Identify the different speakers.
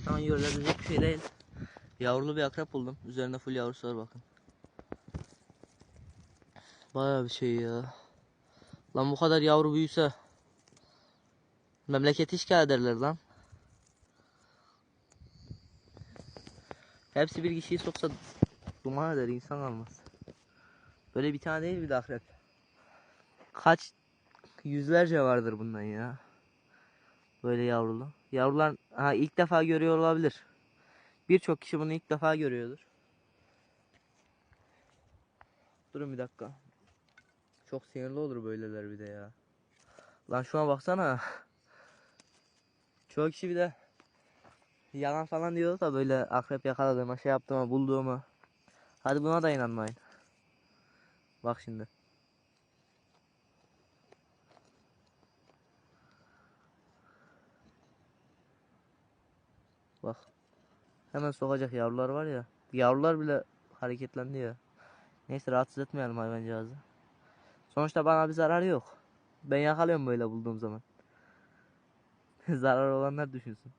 Speaker 1: zaman görülebilecek bir şey değil. Yavrulu bir akrep buldum. Üzerinde full yavrusu var bakın. Bayağı bir şey ya. Lan bu kadar yavru büyüse memleketi işgal ederler lan. Hepsi bir kişiyi soksa duman eder insan almaz. Böyle bir tane değil bir de akrep. Kaç yüzlerce vardır bundan ya. Böyle yavrulu. Yavrular ha ilk defa görüyor olabilir. Birçok kişi bunu ilk defa görüyordur. Durun bir dakika. Çok sinirli olur böyleler bir de ya. Lan şuna baksana. Çoğu kişi bir de yalan falan diyor da böyle akrep yakaladığıma şey yaptığıma bulduğumu. Hadi buna da inanmayın. Bak şimdi. Bak. Hemen sokacak yavrular var ya. Yavrular bile hareketlendi ya. Neyse rahatsız etmeyelim hayvancağızı. Sonuçta bana bir zararı yok. Ben yakalıyorum böyle bulduğum zaman. Zarar olanlar düşünsün.